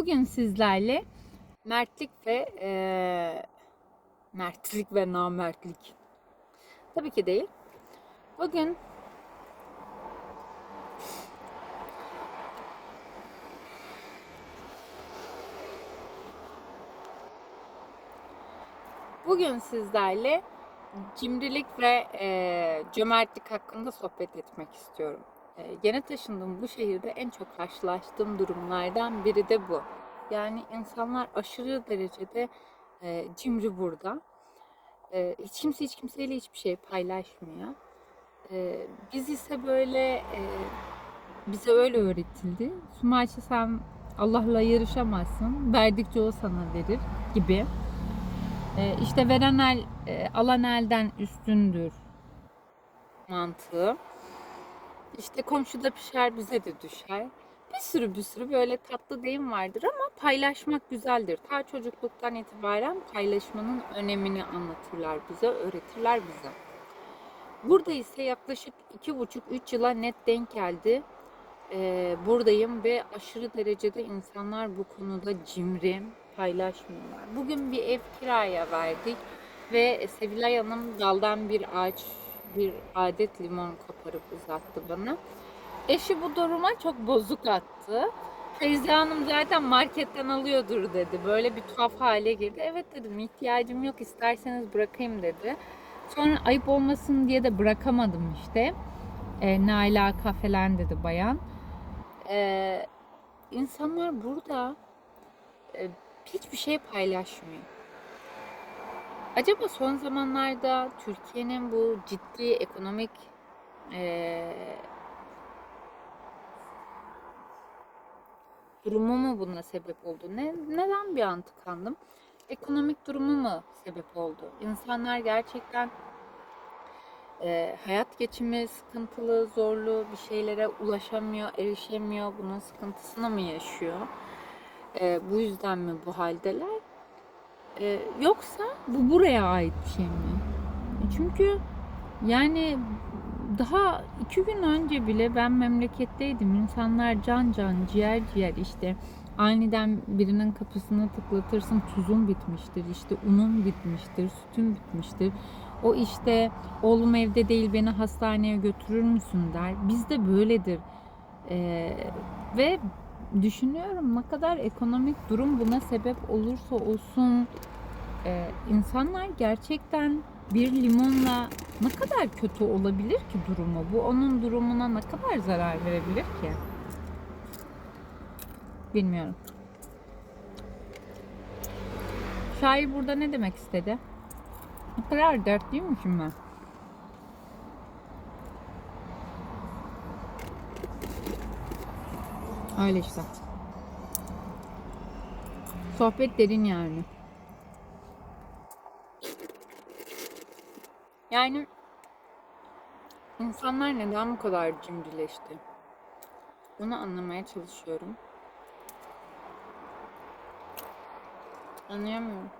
Bugün sizlerle mertlik ve eee, mertlik ve namertlik. Tabii ki değil. Bugün Bugün sizlerle cimrilik ve eee, cömertlik hakkında sohbet etmek istiyorum. Yeni taşındığım bu şehirde en çok karşılaştığım durumlardan biri de bu. Yani insanlar aşırı derecede eee, cimri burada. Eee, hiç kimse hiç kimseyle hiçbir şey paylaşmıyor. Eee, biz ise böyle eee, bize öyle öğretildi. Sümayşe sen Allah'la yarışamazsın. Verdikçe o sana verir gibi. Ee, işte veren el e, alan elden üstündür mantığı. İşte komşuda pişer bize de düşer. Bir sürü bir sürü böyle tatlı deyim vardır ama paylaşmak güzeldir. Ta çocukluktan itibaren paylaşmanın önemini anlatırlar bize, öğretirler bize. Burada ise yaklaşık iki buçuk üç yıla net denk geldi. Ee, buradayım ve aşırı derecede insanlar bu konuda cimri, paylaşmıyorlar. Bugün bir ev kiraya verdik ve Sevilay Hanım daldan bir ağaç, bir adet limon koparıp uzattı bana. Eşi bu duruma çok bozuk attı. Feyza Hanım zaten marketten alıyordur dedi. Böyle bir tuhaf hale girdi. Evet dedim ihtiyacım yok isterseniz bırakayım dedi. Sonra ayıp olmasın diye de bırakamadım işte. E, ne alaka falan dedi bayan. E, insanlar burada e, hiçbir şey paylaşmıyor. Acaba son zamanlarda Türkiye'nin bu ciddi ekonomik eee, durumu mu buna sebep oldu? Ne, neden bir an tıkandım? Ekonomik durumu mu sebep oldu? İnsanlar gerçekten eee, hayat geçimi sıkıntılı, zorlu, bir şeylere ulaşamıyor, erişemiyor, bunun sıkıntısını mı yaşıyor? Eee, bu yüzden mi bu haldeler? Eee, yoksa bu buraya ait bir şey mi? E Çünkü yani daha iki gün önce bile ben memleketteydim. İnsanlar can can, ciğer ciğer işte aniden birinin kapısını tıklatırsın tuzun bitmiştir, işte unun bitmiştir, sütün bitmiştir. O işte oğlum evde değil beni hastaneye götürür müsün der. Bizde böyledir. Eee, ve düşünüyorum ne kadar ekonomik durum buna sebep olursa olsun e, insanlar gerçekten bir limonla ne kadar kötü olabilir ki durumu? Bu onun durumuna ne kadar zarar verebilir ki? Bilmiyorum. Şair burada ne demek istedi? Ne kadar dertliymişim ben. Öyle işte. Sohbet derin yani. Yani insanlar neden bu kadar cimrileşti? Bunu anlamaya çalışıyorum. Anlayamıyorum.